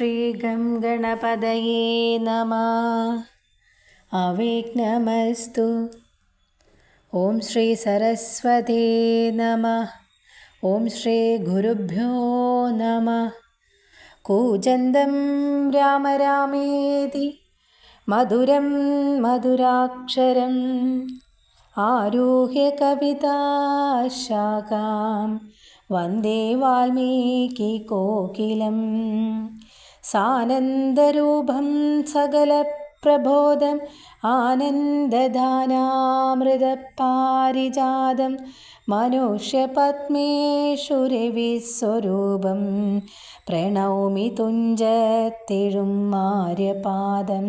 ഗണപതയേ നമ അവിഘ്നമസ്തു ഓം ശ്രീ സരസ്വതേ നമ ഓം ശ്രീ ഗുരുഭ്യോ നമ കൂജന്തം രാമ രാമേതി മധുരം മധുരാക്ഷരം ആരുഹ്യ കവിതാശാഖാം വന്ദേ വാൽമീകി സാനന്ദരൂപം സകലപ്രബോധം ആനന്ദദാനാമൃതപാരിജാതം മനുഷ്യപത്മേഷുരവിസ്വരൂപം പ്രണൗമി തുഞ്ചത്തിഴും ആര്യപാദം.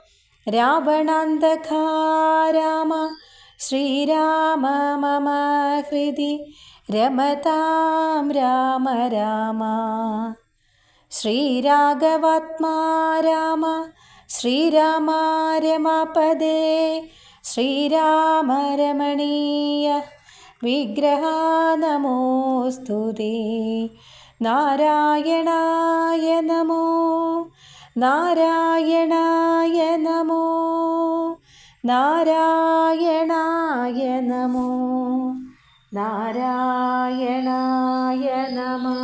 രാവണാന്തകാ രാമ ശ്രീരാമ മമ ഹൃദി രമതാം രാമ രാമ. ശ്രീരാഘവാത്മാ രാമ ശ്രീരാമ രമാപദേ ശ്രീരാമ രമണീയ വിഗ്രഹ നമോസ്തുതേ നാരായണായ നമോ നാരായണായ നമോ. നാരായണായ നമോ. നാരായണായ നമ.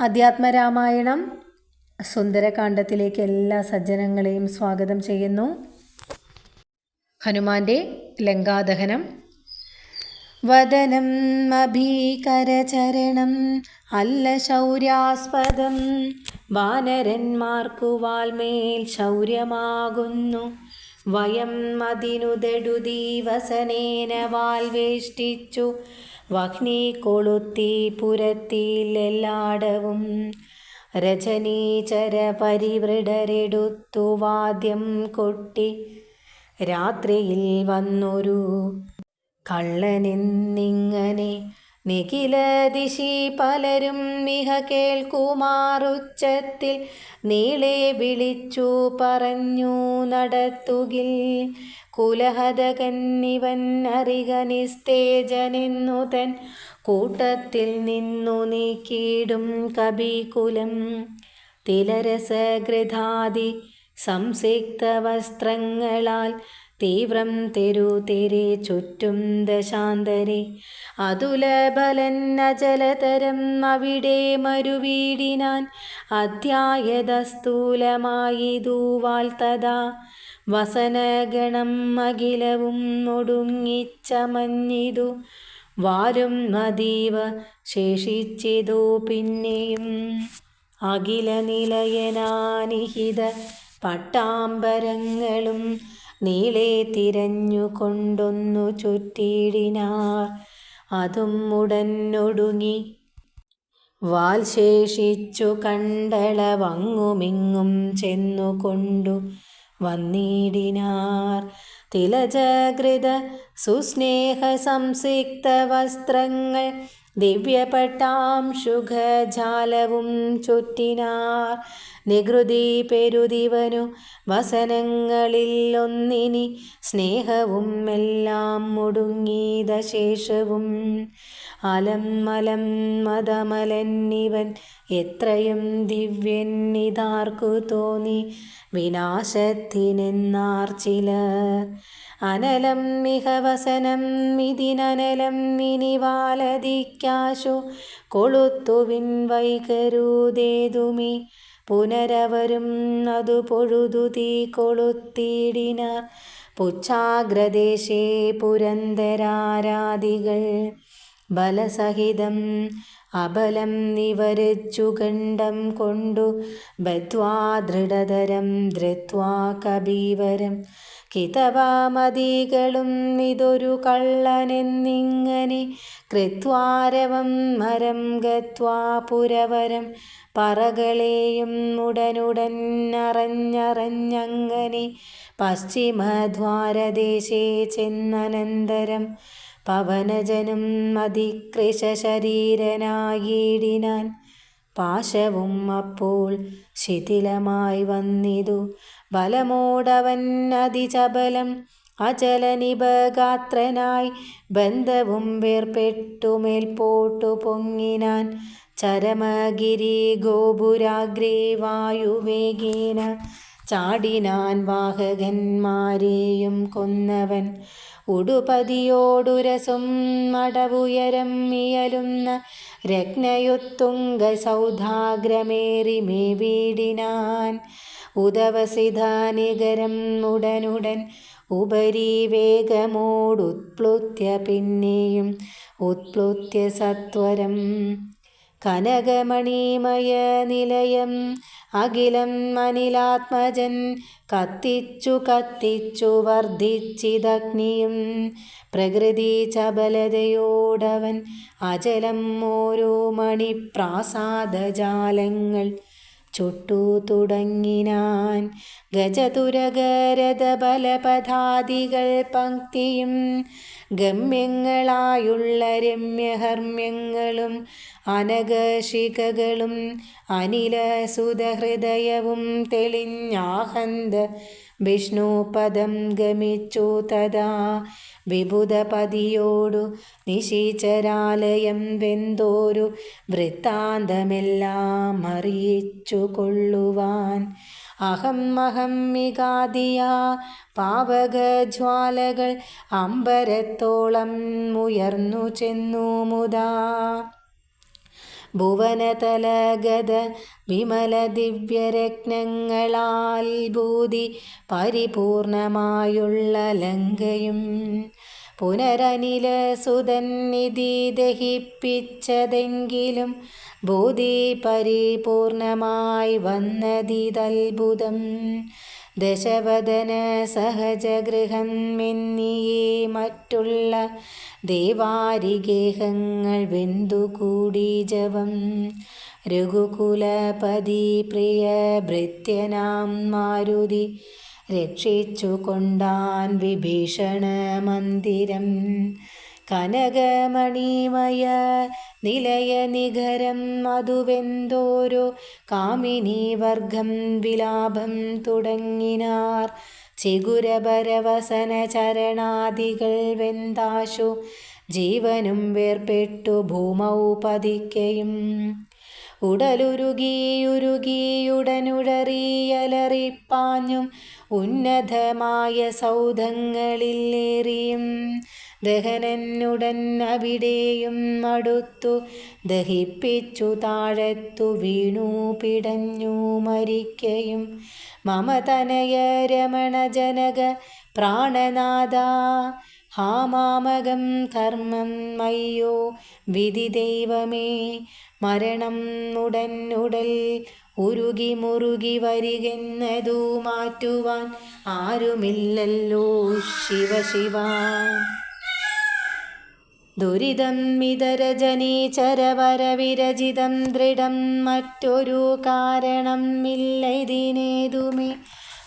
അധ്യാത്മരാമായണം സുന്ദരകാന്ഡത്തിലേക്ക് എല്ലാ സജ്ജനങ്ങളെയും സ്വാഗതം ചെയ്യുന്നു. ഹനുമാന്റെ ലങ്കാദഹനം വദനം അഭീകരചരണം അല്ല ശൗര്യാസ്പദം. വാനരന്മാർക്കു വാൽമേൽ ശൗര്യമാകുന്നു. വയം അതിനുതെടുതി വസനേന വാൽവേഷ്ടിച്ചു വഹ്നി കൊളുത്തി പുരത്തിയിലെല്ലാടവും രജനീചര പരിവൃഢരെടുത്തു വാദ്യം കൊട്ടി. രാത്രിയിൽ വന്നൊരു കള്ളനെന്നിങ്ങനെ നിഖില ദിശി പലരും മിഹ കേൾക്കുമാറുച്ചത്തിൽ നീളെ വിളിച്ചു പറഞ്ഞു നടത്തുകിൽ. കുലഹതകന്നിവൻ അറിക നിസ്തേജനെന്നു തൻ കൂട്ടത്തിൽ നിന്നു നീക്കിയിടും കബികുലം തിലരസഗൃധാതി സംസിക്ത വസ്ത്രങ്ങളാൽ തീവ്രം തെരു തെരെ ചുറ്റും ദശാന്തരെ. അതുലബലൻ അജലതരം അവിടെ മരുവീടിനാൻ അധ്യായതസ്ഥൂലമായിതൂവാൽ തഥാ വസനഗണം അഖിലവും ഒടുങ്ങിച്ചമഞ്ഞിതു വാരും അതീവ ശേഷിച്ചിതു പിന്നെയും അഖില നിലയനാനിഹിത പട്ടാമ്പരങ്ങളും നീളെ തിരഞ്ഞു കൊണ്ടൊന്നു ചുറ്റിയിടിനാർ അതും ഉടനൊടുങ്ങി. വാൽ ശേഷിച്ചു കണ്ടളവങ്ങുമിങ്ങും ചെന്നു കൊണ്ടു വന്നിടിനാർ. തിലജകൃത സുസ്നേഹ സംസിക്ത വസ്ത്രങ്ങൾ ദിവ്യപ്പെട്ടാം ശുഖജാലവും ചുറ്റിനാർ. നികൃതി പെരുതിവനു വസനങ്ങളിൽ ഒന്നിനി സ്നേഹവും എല്ലാം മുടുങ്ങീത ശേഷവും അലം മലം മതമലന്നിവൻ എത്രയും ദിവ്യൻ ഇതാർക്കു തോന്നി വിനാശത്തിനെന്നാർ ചിലർ അനലം മിഹവസനം ഇതിനനലം മിനിവാലതിക്കാശു കൊളുത്തുവിൻ വൈകരുതേതുമേ പുനരവരും അതു പൊഴുതു തീ കൊളുത്തിയിടിനാർ പുച്ഛാഗ്രദേശേ പുരന്തരാരാധികൾ. ബലസഹിതം അബലം നിവരച്ചു ഖണ്ഡം കൊണ്ടു ബദ്ധ്വാ ദൃഢതരം ധൃത്വാ കബീവരം കിതവാമതികളും ഇതൊരു കള്ളനെന്നിങ്ങനെ കൃത്വാരവം മരം ഗത്വാ പുരവരം. പറകളെയും ഉടനുടൻ അറിഞ്ഞറിഞ്ഞങ്ങനെ പശ്ചിമദ്വാരദേശേ ചെന്നനന്തരം പവനജനും അതികൃശ ശരീരനായിടിനാൻ പാശവും അപ്പോൾ ശിഥിലമായി വന്നിതു. ബലമോടവൻ അതിചബലം അചലനിപഗാത്രനായി ബന്ധവും വേർപെട്ടു മേൽപോട്ടു പൊങ്ങിനാൻ ചരമഗിരി ഗോപുരാഗ്രേ വായുവേഗേന ചാടിനാൻ വാഹകന്മാരെയും കൊന്നവൻ. ഉടുപതിയോടുരസും മടവുയരം മിയലുന്ന രത്നയുത്തുങ്ക സൗധാഗ്രമേറി മേ വീടിനാൻ ഉദവസിധാനികരം ഉടനുടൻ ഉപരി വേഗമോടുത്പ്ലുത്യ പിന്നെയും ഉത്പ്ലുത്യ സത്വരം കനകമണിമയ നിലയം. അഖിലം അനിലാത്മജൻ കത്തിച്ചു കത്തിച്ചു വർദ്ധിച്ചിതഗ്നിയും. പ്രകൃതി ചബലതയോടവൻ അചലം ഓരോ മണിപ്രാസാദജാലങ്ങൾ ചുട്ടു തുടങ്ങിനാൻ. ഗജതുരകരഥബലപഥാദികൾ പങ്ക്തിയും ഗമ്യങ്ങളായുള്ള രമ്യഹർമ്മ്യങ്ങളും അനഘശിഖകളും അനിലസുതഹൃദയവും തെളിഞ്ഞാഹന്ത വിഷ്ണുപദം ഗമിച്ചു തഥാ വിബുധപതിയോടു നിശീചരാലയം വെന്തോരു വൃത്താന്തമെല്ലാം അറിയിച്ചു കൊള്ളുവാൻ. അഹം അഹം മികാതിയ പാവകജ്വാലകൾ അമ്പരത്തോളം ഉയർന്നു ചെന്നു മുതാ. ഭുവനതലഗത വിമല ദിവ്യരത്നങ്ങളാൽ ഭൂതി പരിപൂർണമായുള്ള ലങ്കയും പുനരനില നിധി ദഹിപ്പിച്ചതെങ്കിലും ഭൂതി പരിപൂർണമായി വന്നതിതത്ഭുതം ദശവദന സഹജഗൃഹം മിന്നിയെ മറ്റുള്ള ദേവാരിഗേഹങ്ങൾ വെന്തുകൂടി ജവം. രഘുകുലപതി പ്രിയ ഭൃത്യനാം മാരുതി രക്ഷിച്ചു കൊണ്ടാൻ വിഭീഷണ മന്ദിരം. കനകമണിമയ നിലയ നിഖരം മധുവെന്തോരോ കാമിനീവർഗം വിലാപം തുടങ്ങിനാർ. ചിഗുരപരവസന ചരണാദികൾ വെന്താശു ജീവനും വേർപെട്ടു ഭൂമൗ പതിക്കയും ഉടലുരുകിയുരുകിയുടനുടറിയലറിപ്പാഞ്ഞും ഉന്നതമായ സൗധങ്ങളിലേറിയും. ദഹനനുടൻ അവിടെയും അടുത്തു ദഹിപ്പിച്ചു താഴത്തു വീണു പിടഞ്ഞു മരിക്കയും. മമതനയ രമണജനക പ്രാണനാഥ ഹാമാമകം കർമ്മം മയ്യോ വിധി ദൈവമേ. മരണം ഉടൻ ഉടൽ ഉരുകി മുറുകി വരികെന്നതു മാറ്റുവാൻ ആരുമില്ലല്ലോ ശിവ ശിവ ദുരിതം ഇതരജനീചരവരവിരചിതം ദൃഢം മറ്റൊരു കാരണം ഇല്ല ഇതിനേതുമേ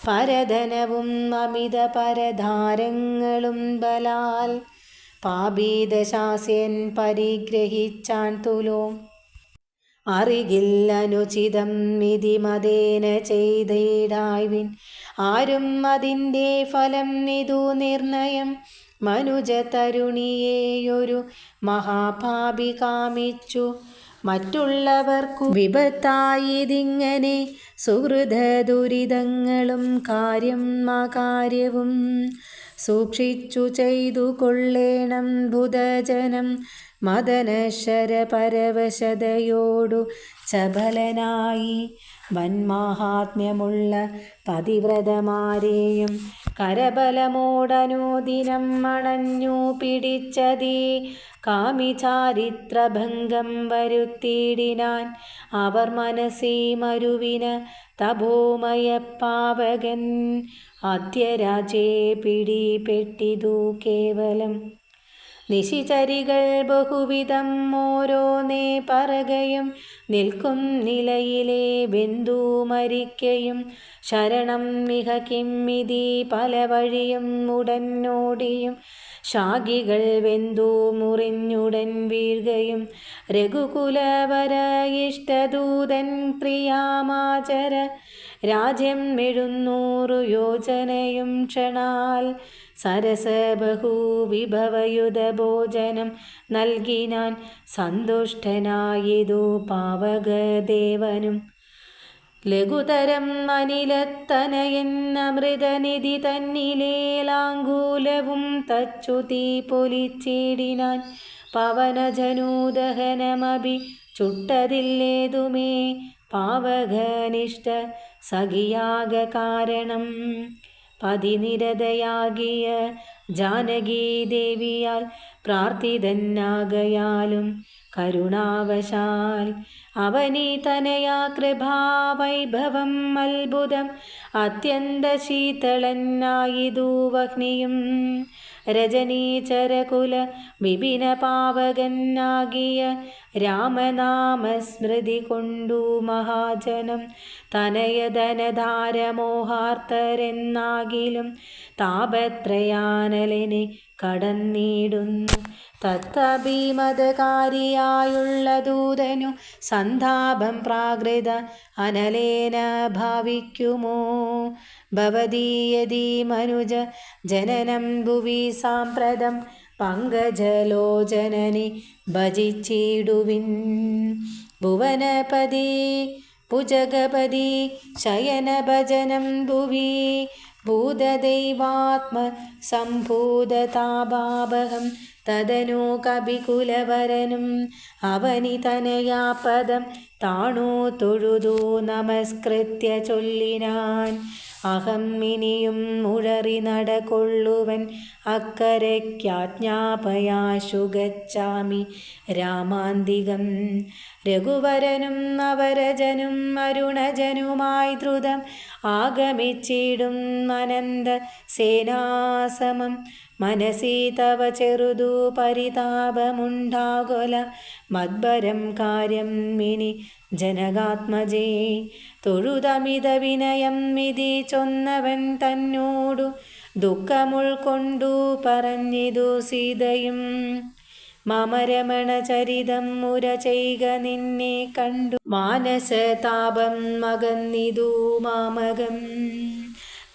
പരധനവും അമിത പരധാരങ്ങളും ബലാൽ പാപീതശാസ്യൻ പരിഗ്രഹിച്ചാൻ തുലോ. അറികില്ലനുചിതം ഇതി മതേന ചെയ്തിടായ്വിൻ. ആരും അതിന്റെ ഫലം ഇതു നിർണയം മനുജ തരുണിയെയൊരു മഹാഭാപി കാമിച്ചു. മറ്റുള്ളവർക്കു വിപത്തായതിങ്ങനെ സുഹൃത ദുരിതങ്ങളും കാര്യം അകാര്യവും സൂക്ഷിച്ചു ചെയ്തു കൊള്ളേണം ബുധജനം മദനശര പരവശതയോടു ചപലനായി വന്മാഹാത്മ്യമുള്ള പതിവ്രതമാരെയും കരബലമോടനുദിനം മണഞ്ഞു പിടിച്ചതീ കാമിചാരിത്രഭംഗം വരുത്തിയിടിനാൻ അവർ മനസ്സി മരുവിന് തപോമയപ്പാവകൻ അദ്യരാജേ പിടിപെട്ടിതു കേവലം നിശിചരികൾ ബഹുവിധം ഓരോന്നേ പറകയും നിൽക്കും നിലയിലെ ബിന്ദു മരിക്കയും ശരണം മിഹ കിമ്മിതി പല വഴിയും ഉടനോടിയും ശാഖികൾ വെന്തു മുറിഞ്ഞുടൻ വീഴുകയും രഘുകുലവര ഇഷ്ടദൂതൻ പ്രിയാമാചര രാജ്യം എഴുന്നൂറു യോജനയും ക്ഷണാൽ സരസബഹു വിഭവയുധ ഭോജനം നൽകിനാൻ സന്തുഷ്ടനായതു പാവകദേവനും. ലഘുതരം അനിലത്തനയെന്നമൃതനിധി തന്നിലേലാങ്കൂലവും തച്ചു തീ പൊലിച്ചിടിനാൻ പവനജനൂദഹനമഭി ചുട്ടതില്ലേതുമേ പാവകനിഷ്ഠ സഖിയാക കാരണം. പതിനിരതയാകിയ ജാനകീദേവിയാൽ പ്രാർത്ഥിതന്നാകയാലും കരുണാവശാൽ അവനീതനയാ കൃപാവൈഭവം അത്ഭുതം. അത്യന്തശീതളന്നായിതു വഹ്നിയും രജനീചരകുല വിപിന പാവകനാകിയ രാമനാമസ്മൃതി കൊണ്ടു മഹാജനം. തനയധനധാരമോഹാർത്തരെന്നാകിലും താപത്രയാനലിനെ കടന്നിടുന്നു. തത്തഭീമതകാരിയായുള്ള ദൂതനു സന്താപം പ്രാകൃത അനലേന ഭാവിക്കുമോ? ഭവതീയതി മനുജ ജനനം ഭുവി സാമ്പ്രതം പങ്കജലോചനനി ഭജിച്ചിടുവിൻ. ഭുവനപതി ഭുജഗപതി ശയനഭജനം ഭുവി ഭൂതദൈവാത്മ സംഭൂതതാപാപഹം തദനു കപികുലവരനും അവനിതനയാപദം താണു തൊഴുതു നമസ്കൃത്യ ചൊല്ലിനാൻ. അഹം ഇനിയും മുഴറി നടകൊള്ളുവൻ. അക്കരയ്ക്കാജ്ഞാപയാശുഗച്ചാമി രാമാന്തികം രഘുവരനും നവരജനും അരുണജനുമായി ദ്രുതം ആഗമിച്ചിടും അനന്ത സേനാസമം. മനസി തവ ചെറുതു പരിതാപമുണ്ടാകൊല. മദ്ബരം കാര്യം ഇനി ജനകാത്മജേ തൊഴുതമിത വിനയം മിതി ചൊന്നവൻ തന്നോടു ദുഃഖമുൾക്കൊണ്ടു പറഞ്ഞിതു സീതയും. മാമരമണ ചരിതം മുര ചെയ്ക നിന്നെ കണ്ടു. മാനസതാപം മകന്നിതു മാമകം.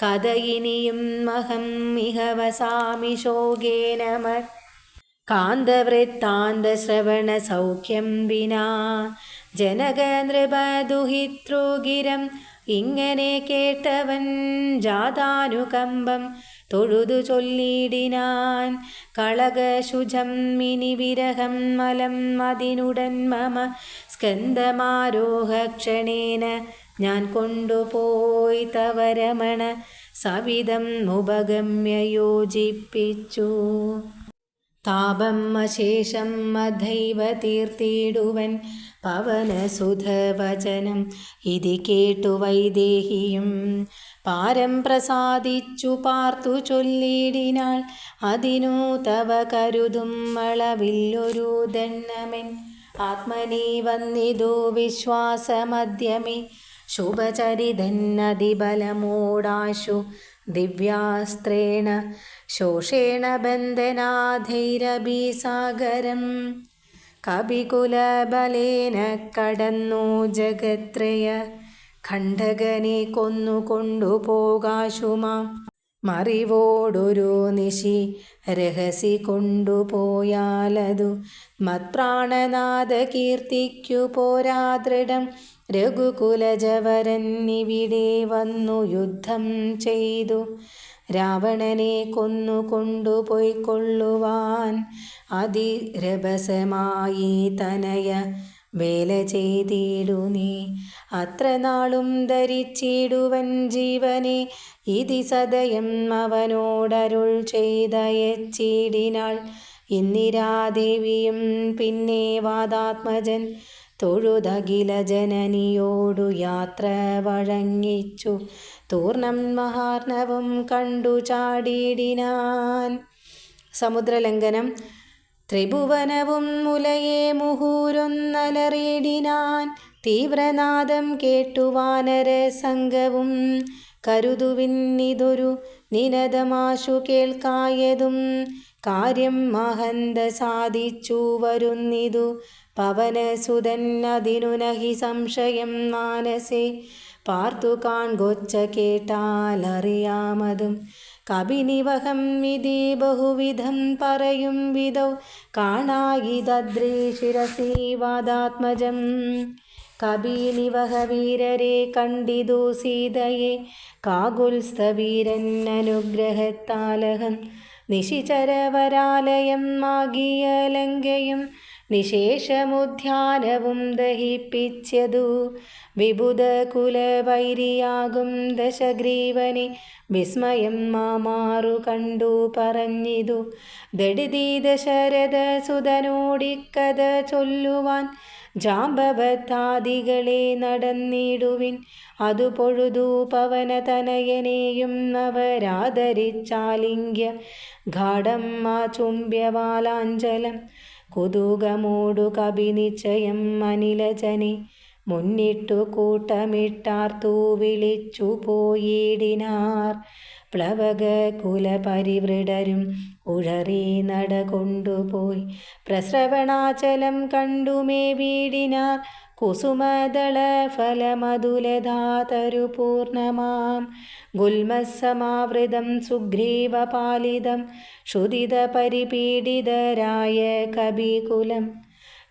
കഥയിനിയും മഹം ഇഹ ശോകേന കാന്തവൃത്താന്ത ശ്രവണ സൗഖ്യം വിനാ. ജനക നൃപദുഹിതൃഗിരം ഇങ്ങനെ കേട്ടവൻ ജാതാനുകമ്പം തൊഴുതു ചൊല്ലിടിനാൻ. കളകശുചം മിനി വിരഹം മലം അതിനുടൻ മമ സ്കന്ധമാരോഹക്ഷണേന ഞാൻ കൊണ്ടുപോയി തവരമണ സവിധം ഉപഗമ്യ യോജിപ്പിച്ചു താപം അശേഷം മധൈവ തീർത്തിടുവൻ പവനസുധവചനം ഇതി കേട്ടു വൈദേഹിയും. പാരം പ്രസാദിച്ചു പാർത്തു ചൊല്ലിടിനാൾ അതിനു തവ കരുതും അളവില്ലൊരു ദണ്ണമൻ ആത്മനി വന്നിതു വിശ്വാസമദ്യമേ ശുഭചരിതന്നതിബലമോടാശു ദിവ്യാസ്ത്രേണ ശോഷേണ ബന്ധനാധൈരഭീസാഗരം. കപികുലബലേന കടന്നു ജഗത്രയ ഖണ്ഡകനെ കൊന്നുകൊണ്ടുപോകാശുമാ മറിവോടൊരു നിശി രഹസി കൊണ്ടുപോയാലതു മത്പ്രാണനാഥ കീർത്തിക്കു പോരാദൃഢം. രഘുകുലജവരൻ ഇവിടെ വന്നു യുദ്ധം ചെയ്തു. രാവണനെ കൊന്നു കൊണ്ടുപോയിക്കൊള്ളുവാൻ അതിരഭസമായി തനയ വേല ചെയ്തിടു നീ. അത്ര നാളും ധരിച്ചിടുവൻ ജീവനെ ഇതി സദയം അവനോടരുൾ ചെയ്തയച്ചിടിനാൾ. ഇന്ദിരാദേവിയും പിന്നെ വാദാത്മജൻ തൊഴുതകില ജനനിയോടു യാത്ര വഴങ്ങിച്ചു. തൂർണം മഹാർണവും കണ്ടു ചാടിയിടിനാൻ. സമുദ്രലംഘനം ത്രിഭുവനവും മുലയെ മുഹൂരൊന്നലറിയിടിനാൻ. തീവ്രനാദം കേട്ടു വാനര സംഘവും. കരുതുവിന്നിതൊരു നിനദമാശു കേൾക്കായതും. കാര്യം മഹന്ത സാധിച്ചു വരുന്നിതു പവനസുതൻ അതിനു നഹി സംശയം മാനസേ. പാർത്തു കാൺകൊച്ച കേട്ടാലറിയാമതും. കപിനിവഹം വിധി ബഹുവിധം പറയും വിധൗ. കാണായിതദ്രേ ശിരസി വാദാത്മജം. കപിനിവഹ വീരരെ കണ്ടിതു സീതയെ. കാകുൽസ്ഥവീരൻ അനുഗ്രഹത്താലഹം നിശിചരവരാലയം മാഗിയലങ്കയും ലങ്കയും നിശേഷമുദ്യാനവും ദഹിപ്പിച്ചതു. വിബുധ കുലവൈരിയാകും ദശഗ്രീവനെ വിസ്മയം മാമാറു കണ്ടു പറഞ്ഞിതു. ദടിതി ദശരഥ സുതനോടിക്കഥ ചൊല്ലുവാൻ ജാമ്പവത്താദികളെ നടന്നിടുവിൻ. അതു പൊഴുതു പവനതനയനെയും അവരാദരിച്ചാലിംഗ്യ ഗാഠം ആ ചുംബ്യവാലാഞ്ചലം കുതുകമോടു കപിനിശ്ചയം അനിലജനെ. മുന്നിട്ടു കൂട്ടമിട്ടാർ വിളിച്ചു പോയിടിനാർ. പ്ലവക കുലപരിവൃടരും ഉഴറി നട കൊണ്ടുപോയി പ്രസ്രവണാചലം കണ്ടുമേ വീടിനാർ. ഗുൽമസമാവൃതം സുഗ്രീവപാലിതം ക്ഷുദിത പരിപീഡിതരായ കബികുലം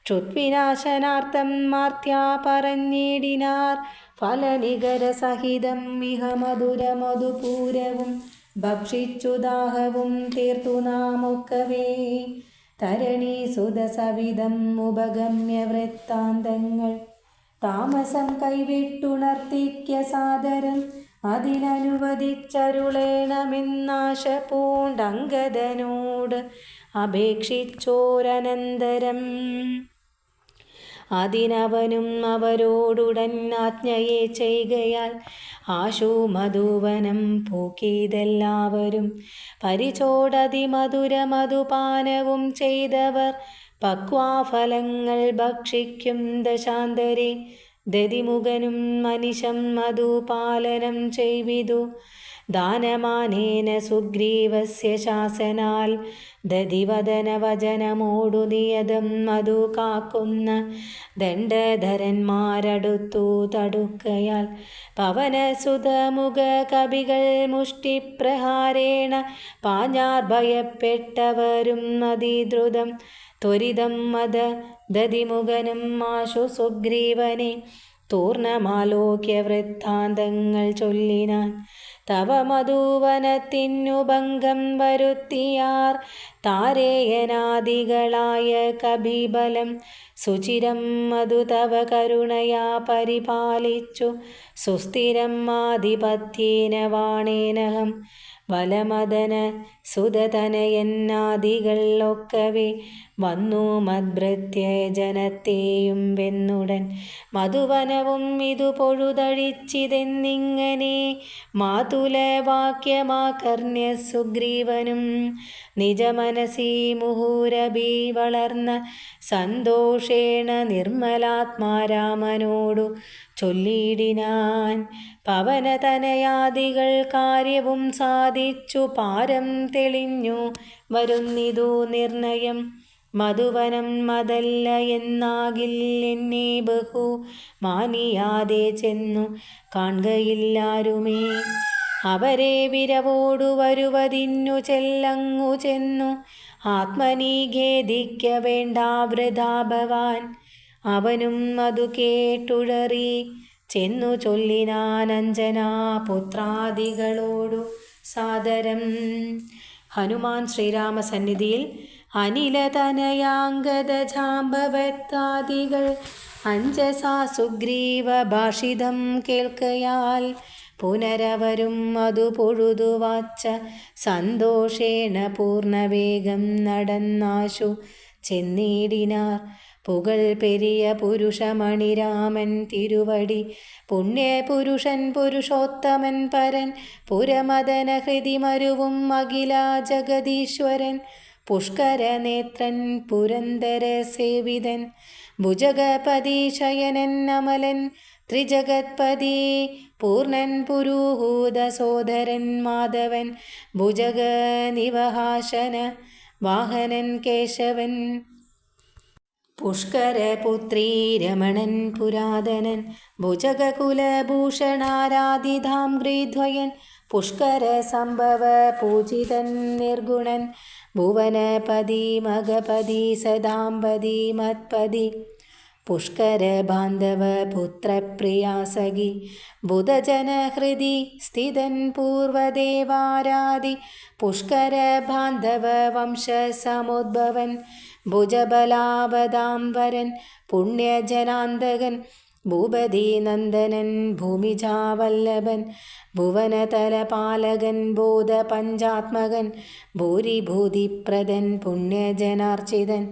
ക്ഷുദ്വിനാശനാർത്ഥം മാർത്യാ പറഞ്ഞിടിനാർ. ഫലനികരസഹിതം ഇഹ മധുരമധുപൂരവും ഭക്ഷിച്ചു ദാഹവും തീർത്തു നാമൊക്കവേ. തരണി സുതസവിധം ഉപഗമ്യ വൃത്താന്തങ്ങൾ. താമസം കൈവിട്ടുണർത്തിക്ക സാദരം അതിനനുവദിച്ചരുളേണമെന്നാശ പൂണ്ടങ്കതനോട് അപേക്ഷിച്ചോരനന്തരം. അതിനവനും അവരോടുടൻ ആജ്ഞയെ ചെയ്യുകയാൽ ആശു മധുവനം പൂക്കിയതെല്ലാവരും പരിചോടതി മധുര മധുപാനവും ചെയ്തവർ പക്വാഫലങ്ങൾ ഭക്ഷിക്കും ദശാന്തരെ. ദതിമുഖനും മനിശം മധുപാലനം ചെയ്വിതു. ദാനമാനേന സുഗ്രീവസ്യ ശാസനാൽ. ദതിവദനവചനമോടു നിയതം മധു കാക്കുന്ന ദണ്ഡധരന്മാരടുത്തു തടുക്കയാൽ. പവനസുതമുഖ കവികൾ മുഷ്ടിപ്രഹാരേണ. പാഞ്ഞാർ ഭയപ്പെട്ടവരും അതിദ്രുതം. ത്വരിതം മത ദതിമുഖനും മാഷു സുഗ്രീവനെ. തൂർണമാലോക്യ വൃത്താന്തങ്ങൾ ചൊല്ലിനാൻ തവ മധുവനത്തിനു ഭംഗം വരുത്തിയാർ. താരേയനാദികളായ കപിബലം സുചിരം മധു തവ കരുണയാ പരിപാലിച്ചു. സുസ്ഥിരം ആധിപത്യേന വാണേനഹം വലമദന സുതതനയന്നാദികൾ ഒക്കവേ. വന്നു മദ്ഭൃത്യ ജനത്തെയും വെന്നുടൻ മധുവനവും ഇതു പൊഴുതഴിച്ചിതെന്നിങ്ങനെ മാതുലവാക്യമാകർണ്യ സുഗ്രീവനും നിജമനസി മുഹൂരബി വളർന്ന സന്തോഷേണ നിർമ്മലാത്മാരാമനോടു ചൊല്ലിയിടിനാൻ പവനതനയാദികൾ കാര്യവും സാധിച്ചു പാരം തെളിഞ്ഞു വരുന്നിതു നിർണയം. മധുവനം മതല്ല എന്നാകിൽ എന്നെ ബഹു മാനിയാതെ ചെന്നു കാണുകയില്ലാരുമേ. അവരെ വിരവോടു വരുവതിന്നു ചെല്ലങ്ങു ചെന്നു ആത്മനീ ഖേദിക്ക വേണ്ട ഭവാൻ അവനും അതു കേട്ടുഴറി ചെന്നു ചൊല്ലിനാനഞ്ജനാ പുത്രാദികളോടു സാദരം. ഹനുമാൻ ശ്രീരാമസന്നിധിയിൽ അനിലതനയാംഗദജാമ്പവത്താദികൾ അഞ്ചസാ സുഗ്രീവ ഭാഷിതം കേൾക്കയാൽ പുനരവരും അതു പൊഴുതുവാച്ച സന്തോഷേണ പൂർണവേഗം നടന്നാശു. ചെന്നീടിനാർ പുകൾ പെരിയ പുരുഷമണിരാമൻ തിരുവടി. പുണ്യ പുരുഷൻ പുരുഷോത്തമൻ പരൻ പുരമദന ഹൃതിമരുവും അഖില ജഗദീശ്വരൻ. പുഷ്കരനേത്രൻ പുരന്തര സേവിതൻ ഭുജഗപതി ശയനൻ അമലൻ ത്രിജഗത്പതി പൂർണൻ പുരൂഹൂത സോദരൻ മാധവൻ ഭുജഗ നിവഹാശന വാഹനൻ കേശവൻ. പുഷ്കരപുത്രീ രമണൻ പുരാതനൻ ഭുജഗകുലഭൂഷണാരാധിധാം ഗൃധ്വയൻ പുഷ്കര സംഭവ പൂജിതൻ നിർഗുണൻ ഭുവനപതി മഗപതി സദാംപതി മത്പതി. പുഷ്കര ബാന്ധവ പുത്രപ്രിയാസഖി ബുധജനഹൃദി സ്ഥിതൻ പൂർവദേവാരാധി. പുഷ്കര ബാന്ധവ വംശസമുദ്ഭവൻ ഭുജബലാവതാംബരൻ പുണ്യജനാന്തകൻ ഭൂപതീനന്ദനൻ ഭൂമിജാവല്ലഭൻ. ഭുവനതലപാലകൻ ബോധപഞ്ചാത്മകൻ ഭൂരിഭൂതിപ്രദൻ പുണ്യജനാർച്ചിതൻ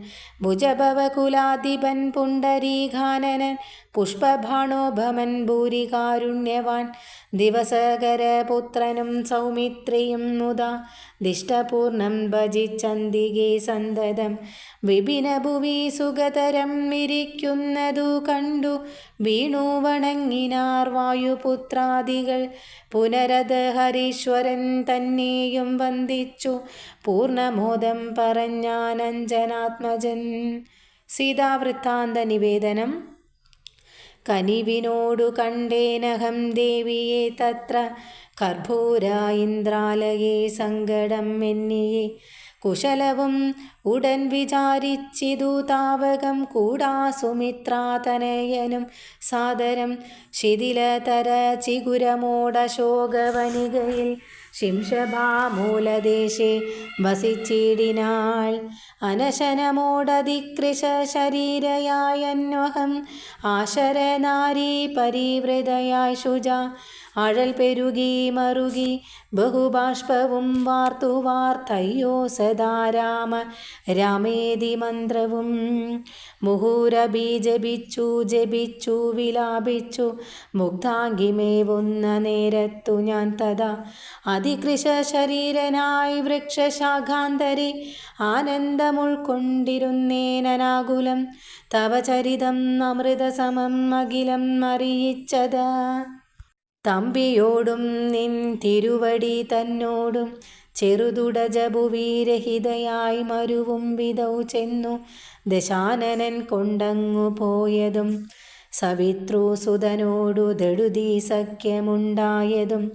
ഭുജഭവകുലാധിപൻ പുണ്ടരീഘാനനൻ പുഷ്പഭാണോഭമൻ ഭൂരികാരുണ്യവാൻ ദിവസകരപുത്രനും സൗമിത്രിയും മുതാ ദിഷ്ടപൂർണം ഭജിച്ചന്തികെ സന്തതം. വിപിനഭുവി സുഗതരം ഇരിക്കുന്നതു കണ്ടു വീണു വണങ്ങിനാർ വായുപുത്രാദികൾ. പുനരത് ഹരീശ്വരൻ തന്നെയും വന്ദിച്ചു പൂർണമോദം പറഞ്ഞാനഞ്ജനാത്മജൻ. സീതാവൃത്താന്ത നിവേദനം കനിവിനോടു കണ്ടേനഹം ദേവിയെ തത്ര. കർഭൂര ഇന്ദ്രാലയെ സങ്കടം എന്നിയെ. കുശലവും ഉടൻ വിചാരിച്ചിതു താവകം കൂടാ സുമിത്രാതനയനും. സാദരം ശിഥിലതര ചിഗുരമോടശോകവനികയിൽ ശിംഷഭാമൂലദേശേ വസിച്ചിടിനാൾ. അനശനമോടതികൃശ ശരീരയായന്വഹം. ആശരനാരീ പരിവൃതയായി ശുച. അഴൽ പെരുകി മറുകി ബഹുബാഷ്പവും വാർത്തു വാർത്തയ്യോ സദാ രാമ രാമേതി മന്ത്രവും മുഹൂരബി ജപിച്ചു ജപിച്ചു വിലാപിച്ചു. മുഗ്ധാംഗിമേവുന്ന നേരത്തു ഞാൻ തഥാ അതികൃശ ശരീരനായി വൃക്ഷശാഖാന്തരി. ആനന്ദമുൾക്കൊണ്ടിരുന്നേനനാകുലം തവചരിതം അമൃതസമം അഖിലം അറിയിച്ചത്. തമ്പിയോടും നിൻ തിരുവടി തന്നോടും ചെറുതുടജഭുവീരഹിതയായി മരുവും വിധൗ ചെന്നു ദശാനനൻ കൊണ്ടങ്ങു പോയതും സവിത്രൂസുതനോടു ദടുതി സഖ്യമുണ്ടായതും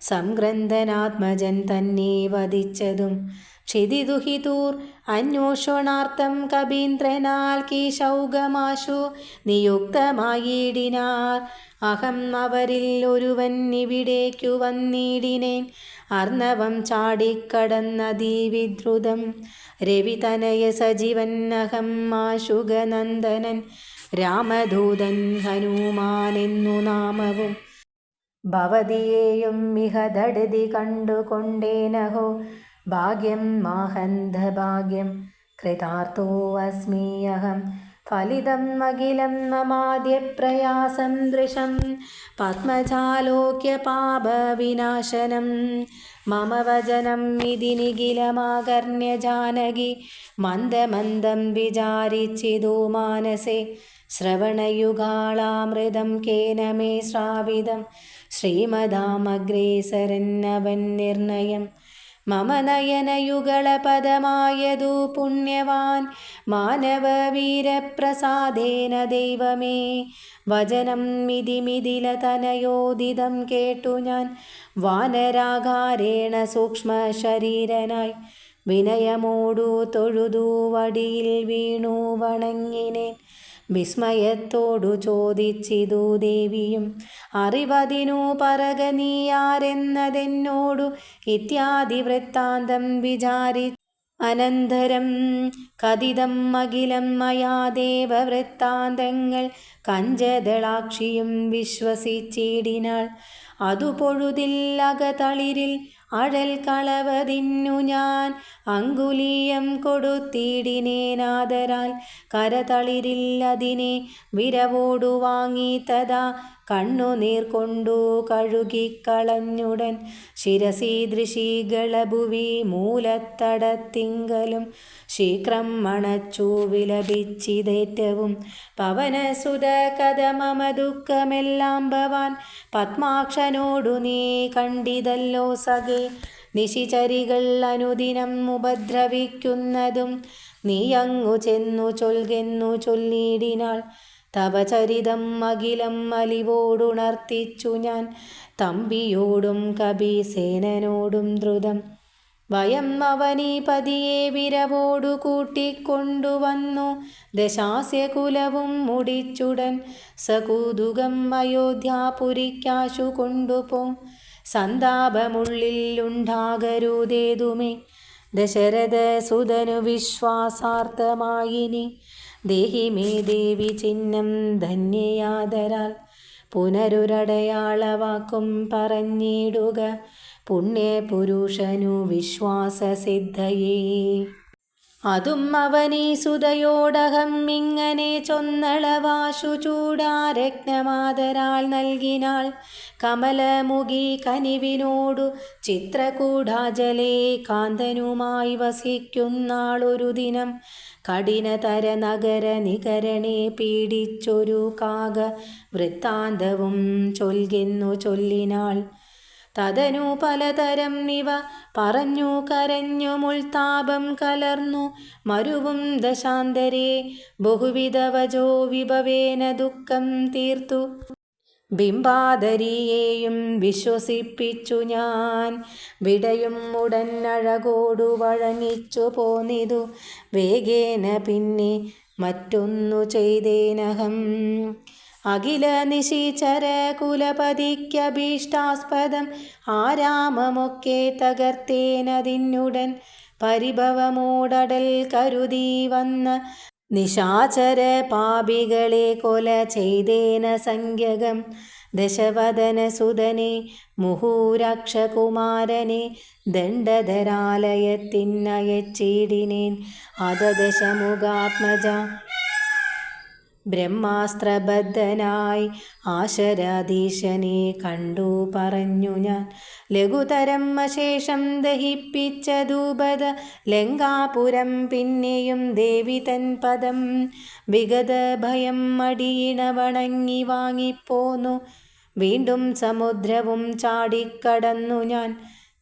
സംഗ്രന്ഥനാത്മജൻ തന്നെ വധിച്ചതും ക്ഷിതിദുഹിതൂർ അന്വേഷണാർത്ഥം കബീന്ദ്രനാൽ കീശൗകമാശു നിയുക്തമായിടിനാർ. അഹം അവരിൽ ഒരുവൻ ഇവിടേക്കു വന്നിടിനേൻ. അർണവം ചാടിക്കടന്നതീവിദ്രുതം രവിതനയ സജീവൻ അഹം ആശുഗനന്ദനൻ രാമദൂതൻ ഹനുമാനെന്നു നാമവും ഭവതിയെയും മിഹ ദടുതി കണ്ടുകൊണ്ടേനഹോ. ഭാഗ്യം മാഹന്ധഭാഗ്യം ഭാഗ്യം കൃതാർത്ഥോ അസ്മിയഹം ഫലിതം അഖിലം മമാദ്യപ്രയാസം ദൃശം. പത്മജാലോക്യ പാപവിനാശനം മമ വചനം ഇതി നിഖിലമാകർണ്യ ജാനകി. മന്ദമന്ദം വിചാരിച്ചിതോ മാനസേ. ശ്രവണയുഗാളാമൃതം കേന മേ ശ്രാവിതം. ശ്രീമദാമഗ്രേസരന്നവൻ നിർണയം. മമ നയനയുഗളപദമായതു പുണ്യവാൻ മാനവവീരപ്രസാദേന ദൈവമേ. വചനം മിതിമിതില തനയോദിതം കേട്ടു ഞാൻ. വാനരാകാരേണ സൂക്ഷ്മ ശരീരനായി വിനയമോടു തൊഴുതു വടിയിൽ വീണു വണങ്ങിനേൻ. വിസ്മയത്തോടു ചോദിച്ചിതു ദേവിയും അറിവതിനു പറക നീയാരെന്നതെന്നോടു ഇത്യാദി വൃത്താന്തം വിചാരി അനന്തരം കഥിതം അഖിലം മയാ ദേവവൃത്താന്തങ്ങൾ കഞ്ചദളാക്ഷിയും വിശ്വസിച്ചിടിനാൾ. അതു പൊഴുതിൽ അകതളിരിൽ അഴൽ കളവതിന്നു ഞാൻ അങ്കുലീയം കൊടുത്തിടിനേനാദരാൽ കരതളിരില്ലതിനെ വിരവോടു വാങ്ങി തഥാ കണ്ണുനീർ കൊണ്ടു കഴുകിക്കളഞ്ഞുടൻ ശിരസീദൃശീകളഭുവി മൂലത്തടത്തിങ്കലും ശീക്രം മണച്ചു വിലപിച്ചിതേറ്റവും പവനസുത കഥമമ ദുഃഖമെല്ലാം ഭവാൻ പത്മാക്ഷനോടു നീ കണ്ടിതല്ലോ സഖേ. നിശിചരികൾ അനുദിനം ഉപദ്രവിക്കുന്നതും നീയങ്ങു ചെന്നു ചൊൽകെന്നു ചൊല്ലിയിടിനാൾ തവ ചരിതം അഖിലം അലിവോടുണർത്തിച്ചു ഞാൻ. തമ്പിയോടും കബീസേനോടും ദ്രുതം. വയം അവനീപതിയെ വിരവോടു കൂട്ടിക്കൊണ്ടുവന്നു ദശാസ്യകുലവും മുടിച്ചുടൻ സകൂതുകം അയോധ്യാപുരിക്കാശു കൊണ്ടുപോ സന്താപമുള്ളിലുണ്ടാകരുതേതുമേ ദശരഥ സുതനു വിശ്വാസാർത്ഥമായിനി. ദേഹി മേ ദേവി ചിഹ്നം ധന്യയാദരാൽ പുനരുരടയാളവാക്കും പറഞ്ഞിടുക പുണ്യപുരുഷനു വിശ്വാസസിദ്ധയേ. അതും അവനീ സുതയോടകം ഇങ്ങനെ ചൊന്നളവാശു ചൂടാരജ്ഞമാതരാൾ നൽകിനാൾ കമലമുഖി കനിവിനോടു ചിത്രകൂടാജലേ കാന്തനുമായി വസിക്കുന്നാളൊരു ദിനം കഠിനതര നഗര നികരണെ പീഡിച്ചൊരു കാക വൃത്താന്തവും ചൊൽകുന്നു ചൊല്ലിനാൾ. തതനു പലതരം നിവ പറഞ്ഞു കരഞ്ഞു മുൾതാപം കലർന്നു. മരുവും ദശാന്തരെ ബഹുവിധവജോ വിഭവേന ദുഃഖം തീർത്തു. ബിംബാദരിയെയും വിശ്വസിപ്പിച്ചു ഞാൻ. വിടയും ഉടൻ അഴകോടു വഴങ്ങിച്ചു പോന്നിതു. വേഗേന പിന്നെ മറ്റൊന്നു ചെയ്തേനഹം. അഖില നിശീചര കുലപതിക്കഭീഷ്ടാസ്പദം ആരാമമൊക്കെ തകർത്തേനതിനുടൻ പരിഭവമോടടൽ കരുതി വന്ന നിശാചര പാപികളെ കൊല ചെയ്തേന സംഖ്യകം. ദശവദന സുതനെ മുഹൂരക്ഷകുമാരനെ ദണ്ഡധരാലയത്തിനയച്ചിടിനേൻ അത ദശമുഖാത്മജ ബ്രഹ്മാസ്ത്രബദ്ധനായി ആശരാധീശനെ കണ്ടു പറഞ്ഞു ഞാൻ. ലഘുതരം അശേഷം ദഹിപ്പിച്ച ധൂപത ലങ്കാപുരം പിന്നെയും ദേവി തൻ പദം വിഗത ഭയം മടിയിണ വണങ്ങി വാങ്ങിപ്പോന്നു. വീണ്ടും സമുദ്രവും ചാടിക്കടന്നു ഞാൻ.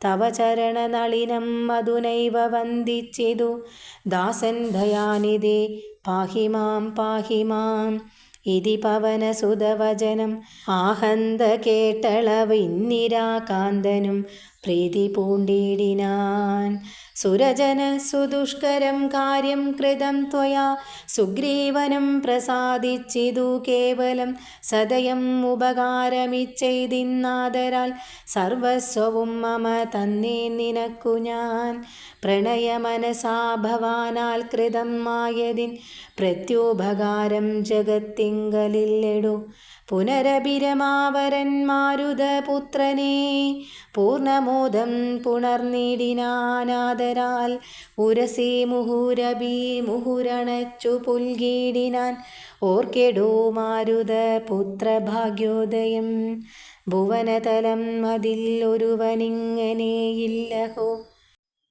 തവ ചരണനളിനം മധുനൈവ വന്ദിച്ചിതു. ദാസൻ ദയാനിധേ പാഹി മാം പാഹി മാം. ഇതി പവനസുതവചനം ആഹന്ത കേട്ടളവ് ഇന്ദിരാകാന്തനും പ്രീതി പൂണ്ടിടിനാൻ. സുരജന സുദുഷ്കരം കാര്യം കൃതം ത്വയാ. സുഗ്രീവനം പ്രസാദിച്ചിതു കേവലം സദയം ഉപകാരമിച്ചെയ്തിന്നാദരാൽ സർവസ്വവും മമ തന്നേ നിനക്കു ഞാൻ. പ്രണയമനസാ ഭവാനാൽ കൃതം മായതിൻ പ്രത്യുപകാരം ജഗത്തിങ്കലില്ലെടു പുനരഭിരമാവരൻ മാരുതപുത്രനെ പൂർണമോദം പുണർനീടിനാനാദരാൽ ഉരസി മുഹുരഭി മുഹുരണച്ചു പുൽകീടിനാൻ. ഓർക്കെടോ മാരുത പുത്രഭാഗ്യോദയം ഭുവനതലം അതിൽ ഒരുവനിങ്ങനെയില്ലഹോ.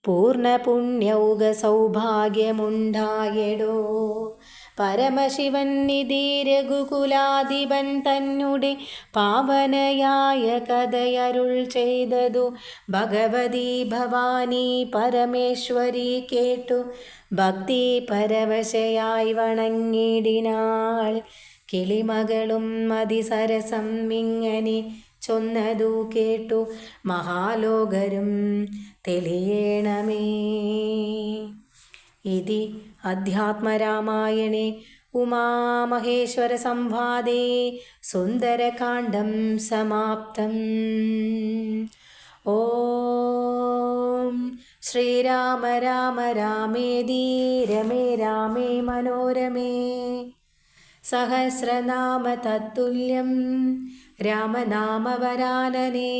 പൂർണ പുണ്യൗക സൗഭാഗ്യമുണ്ടായടോ പരമശിവൻ നിധി രഘുകുലാധിപൻ തന്നെ പാവനയായ കഥയരുൾ ചെയ്തതു. ഭഗവതി ഭവാനി പരമേശ്വരി കേട്ടു. ഭക്തി പരവശയായി വണങ്ങിടിനാൾ കിളിമകളും മതിസരസം ഇങ്ങനെ ചൊന്നതു കേട്ടു. മഹാലോകരും തെളിയണമേ. ഇതി അധ്യാത്മരാമായണേ ഉമാമഹേശ്വരസംവാദേ സുന്ദരകാണ്ഡം സമാപ്തം. ഓം ശ്രീരാമ രാമ രാമേതി രമേ രാമേ മനോരമേ. സഹസ്രനാമ തത്തുല്യം രാമനാമവരാനനേ